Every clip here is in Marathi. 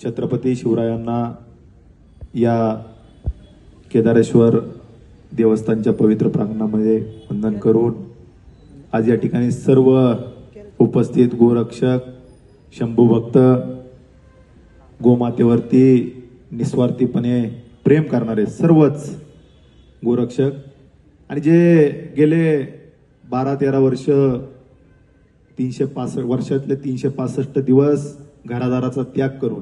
छत्रपती शिवरायांना या केदारेश्वर देवस्थानच्या पवित्र प्रांगणामध्ये वंदन करून आज या ठिकाणी सर्व उपस्थित गोरक्षक शंभू भक्त गोमातेवरती निस्वार्थीपणे प्रेम करणारे सर्वच गोरक्षक आणि जे गेले बारा तेरा वर्ष तीनशे पासष्ट वर्षातले तीनशे पासष्ट दिवस घरादाराचा त्याग करून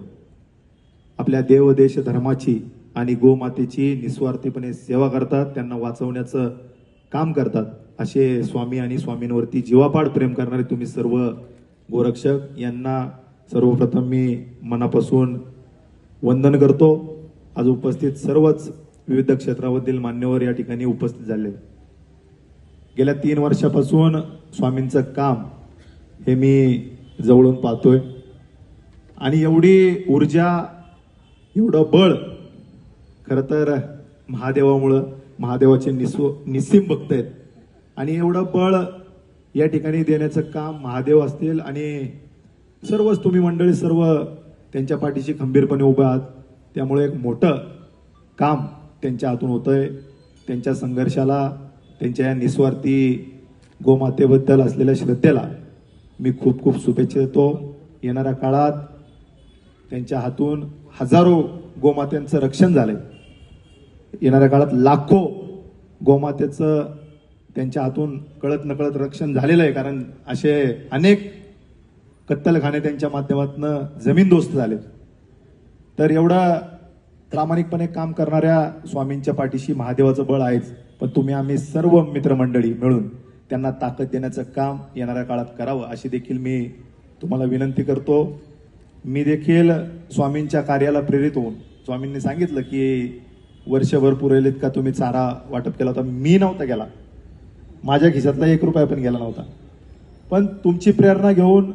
आपल्या देव देश धर्माची आणि गोमातेची निस्वार्थीपणे सेवा करतात त्यांना वाचवण्याचं काम करतात. असे स्वामी आणि स्वामींवरती जीवापाड प्रेम करणारे तुम्ही सर्व गोरक्षक यांना सर्वप्रथम मी मनापासून वंदन करतो. आज उपस्थित सर्वच विविध क्षेत्रामधील मान्यवर या ठिकाणी उपस्थित झाले. गेल्या तीन वर्षापासून स्वामींचं काम हे मी जवळून पाहतोय. आणि एवढी ऊर्जा एवढं बळ. खरं तर महादेवामुळं महादेवाचे निस्व निस्सीम भक्त आहेत. आणि एवढं बळ या ठिकाणी देण्याचं काम महादेव असतील आणि सर्वच तुम्ही मंडळी सर्व त्यांच्या पाठीशी खंबीरपणे उभे आहात. त्यामुळे एक मोठं काम त्यांच्या हातून होतंय. त्यांच्या संघर्षाला त्यांच्या या निस्वार्थी गोमातेबद्दल असलेल्या श्रद्धेला मी खूप खूप शुभेच्छा देतो. येणाऱ्या काळात त्यांच्या हातून हजारो गोमात्यांचं रक्षण झालंय. येणाऱ्या काळात लाखो गोमातेचं त्यांच्या हातून कळत नकळत रक्षण झालेलं आहे कारण असे अनेक कत्तलखाने त्यांच्या माध्यमातून जमीनदोस्त झाले तर एवढं प्रामाणिकपणे काम करणाऱ्या स्वामींच्या पाठीशी महादेवाचं बळ आहेच पण तुम्ही आम्ही सर्व मित्रमंडळी मिळून त्यांना ताकद देण्याचं काम येणाऱ्या काळात करावं अशी देखील मी तुम्हाला विनंती करतो. मी देखील स्वामींच्या कार्याला प्रेरित होऊन स्वामींनी सांगितलं की वर्षभर पुरेल इतका तुम्ही चारा वाटप केला होता? मी नव्हता गेला. माझ्या खिशातला एक रुपया पण गेला नव्हता. पण तुमची प्रेरणा घेऊन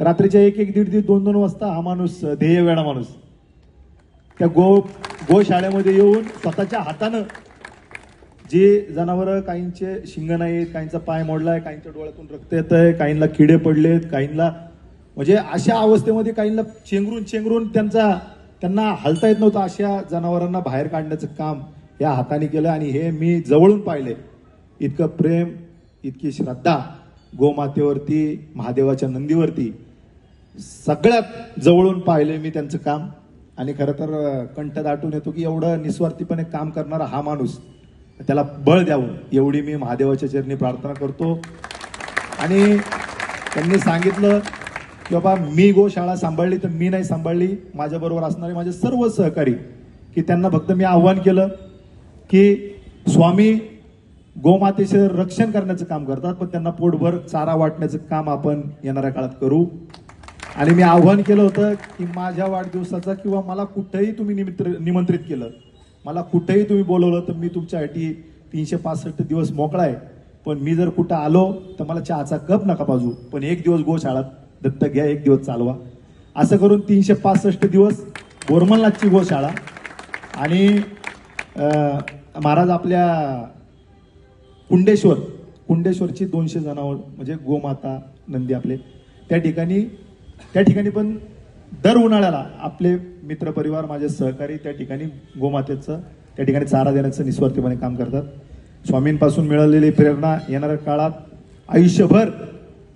रात्रीच्या एक एक दीड दीड दोन दोन वाजता हा माणूस ध्येय वेळा माणूस त्या गो गोशाळेमध्ये येऊन स्वतःच्या हातानं जे जनावरं काहींचे शिंग नाहीत काहींचा पाय मोडलाय काहींच्या डोळ्यातून रक्त येत आहे काहींना किडे पडलेत काहींना म्हणजे अशा अवस्थेमध्ये काहींना चेंगरून चेंगरून त्यांचा त्यांना हलता येत नव्हतं अशा जनावरांना बाहेर काढण्याचं काम या हाताने केलं आणि हे मी जवळून पाहिले. इतकं प्रेम इतकी श्रद्धा गोमातेवरती महादेवाच्या नंदीवरती सगळ्यात जवळून पाहिले मी त्यांचं काम. आणि खरं तर कंठ दाटून येतो की एवढं निस्वार्थीपणे काम करणारा हा माणूस त्याला बळ द्यावं एवढी मी महादेवाच्या चरणी प्रार्थना करतो. आणि त्यांनी सांगितलं की बाबा मी गोशाळा सांभाळली तर मी नाही सांभाळली. माझ्याबरोबर असणारे माझे सर्व सहकारी की त्यांना फक्त मी आव्हान केलं की स्वामी गोमातेचे रक्षण करण्याचं काम करतात पण त्यांना पोटभर चारा वाटण्याचं काम आपण येणाऱ्या काळात करू. आणि मी आव्हान केलं होतं की माझ्या वाढदिवसाचा किंवा मला कुठेही तुम्ही निमित्र निमंत्रित केलं. मला कुठेही तुम्ही बोलवलं तर मी तुमच्यासाठी तीनशे पासष्ट दिवस मोकळा आहे. पण मी जर कुठं आलो तर मला चहाचा कप नका पाजू. पण एक दिवस गोशाळात दत्तक घ्या एक दिवस चालवा. असं करून तीनशे पासष्ट दिवस बोरमलनाथची गोशाळा आणि महाराज आपल्या कुंडेश्वर कुंडेश्वरची दोनशे जनावर म्हणजे गोमाता नंदी आपले त्या ठिकाणी त्या ठिकाणी पण दर उन्हाळ्याला आपले मित्रपरिवार माझे सहकारी त्या ठिकाणी गोमातेचं त्या ठिकाणी चारा देण्याचं निस्वार्थीपणे काम करतात. स्वामींपासून मिळालेली प्रेरणा येणाऱ्या काळात आयुष्यभर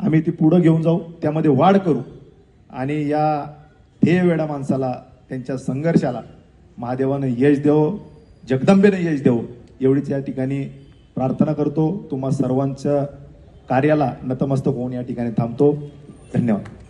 आम्ही ती पुढं घेऊन जाऊ त्यामध्ये वाढ करू. आणि या ध्येयवेडा माणसाला त्यांच्या संघर्षाला महादेवानं यश देवो जगदंबेनं यश देवो एवढीच या ठिकाणी प्रार्थना करतो. तुम्हा सर्वांच्या कार्याला नतमस्तक होऊन या ठिकाणी थांबतो. धन्यवाद.